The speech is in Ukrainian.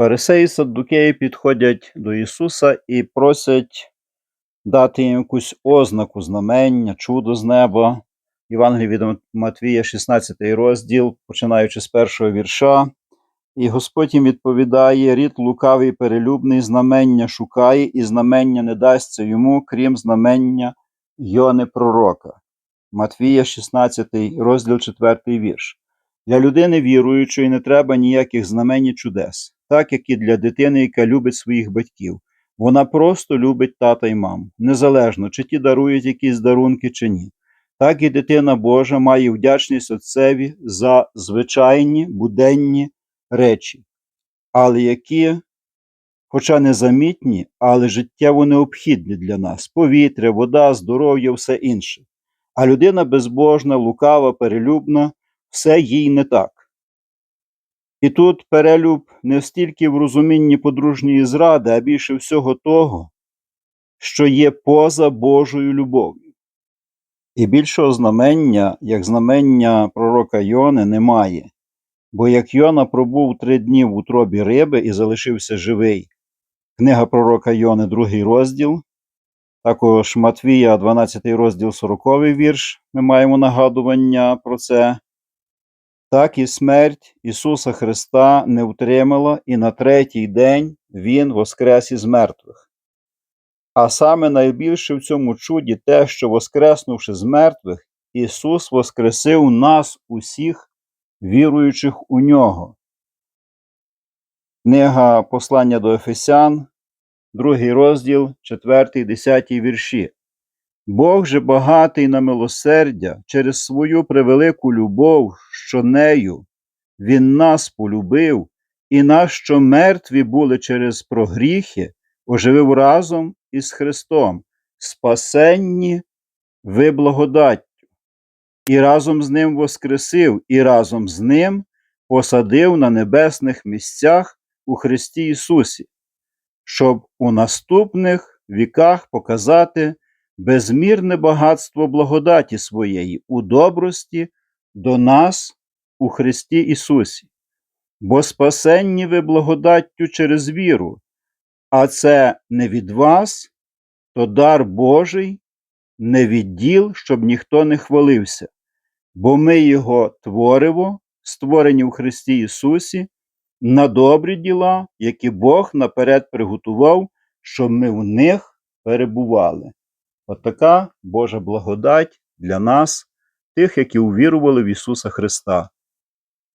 Фарисеї саддукеї підходять до Ісуса і просять дати їм якусь ознаку, знамення, чудо з неба. Євангелії від Матвія, 16 розділ, починаючи з першого вірша. І Господь їм відповідає: рід лукавий перелюбний знамення шукає, і знамення не дасться йому, крім знамення Йони Пророка. Матвія, 16 розділ, 4 вірш. Для людини віруючої не треба ніяких знамень і чудес, так як і для дитини, яка любить своїх батьків. Вона просто любить тата й маму, незалежно, чи ті дарують якісь дарунки чи ні. Так і дитина Божа має вдячність Отцеві за звичайні буденні речі, але які, хоча незамітні, але життєво необхідні для нас: повітря, вода, здоров'я, все інше. А людина безбожна, лукава, перелюбна, все їй не так. І тут перелюб не стільки в розумінні подружньої зради, а більше всього того, що є поза Божою любов'ю. І більшого знамення, як знамення пророка Йони, немає. Бо як Йона пробув три дні в утробі риби і залишився живий. Книга пророка Йони, другий розділ, також Матвія, 12 розділ, 40 вірш. Ми маємо нагадування про це. Так і смерть Ісуса Христа не втримала, і на третій день Він воскрес із мертвих. А саме найбільше в цьому чуді те, що, воскреснувши з мертвих, Ісус воскресив нас усіх, віруючих у Нього. Книга Послання до Ефесян, другий розділ, 4, 10 вірші. Бог же багатий на милосердя через свою превелику любов, що нею Він нас полюбив, і нас, що мертві були через прогріхи, оживив разом із Христом, спасенні ви благодаттю, і разом з Ним воскресив, і разом з Ним посадив на небесних місцях у Христі Ісусі, щоб у наступних віках показати безмірне багатство благодаті своєї у добрості до нас у Христі Ісусі, бо спасенні ви благодаттю через віру, а це не від вас, то дар Божий, не від діл, щоб ніхто не хвалився, бо ми Його твориво, створені в Христі Ісусі, на добрі діла, які Бог наперед приготував, щоб ми в них перебували. От така Божа благодать для нас, тих, які увірували в Ісуса Христа.